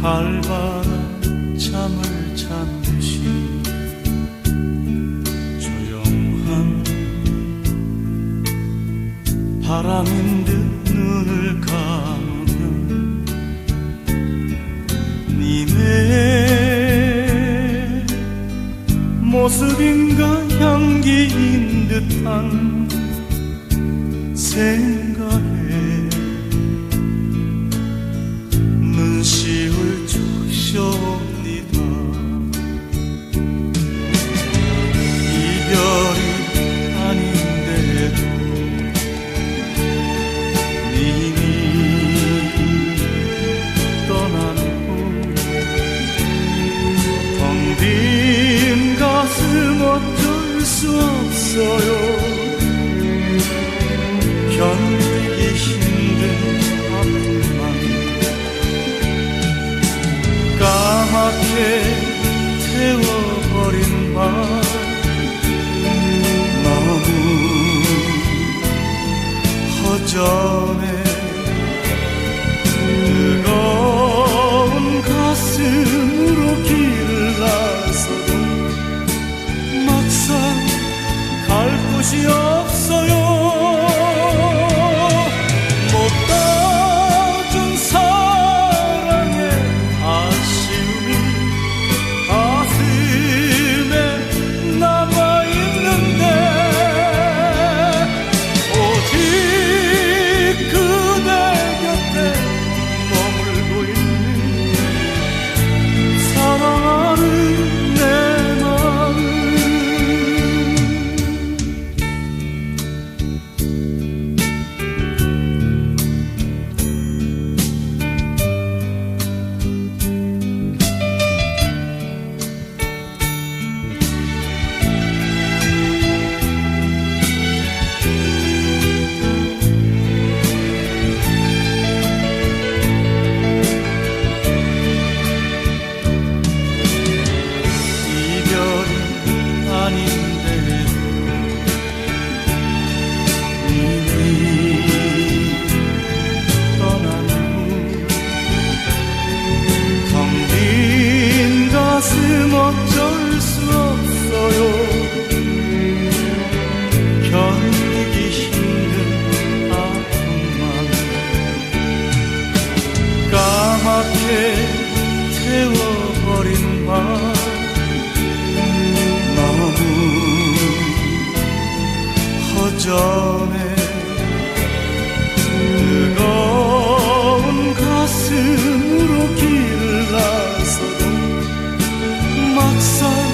밤마다 잠을 잠시 조용한 바람인 듯 눈을 감으면 님의 모습인가 향기인 듯한 생각에 어쩔 수 없어요. 견디기 힘든 아픔만 까맣게 태워버린 밤 너무 허전해 결국 이 힘든 앞만 까맣게 태워 버린 밤, 나무 허전해. 뜨거운 가슴으로 길을 나서도 막상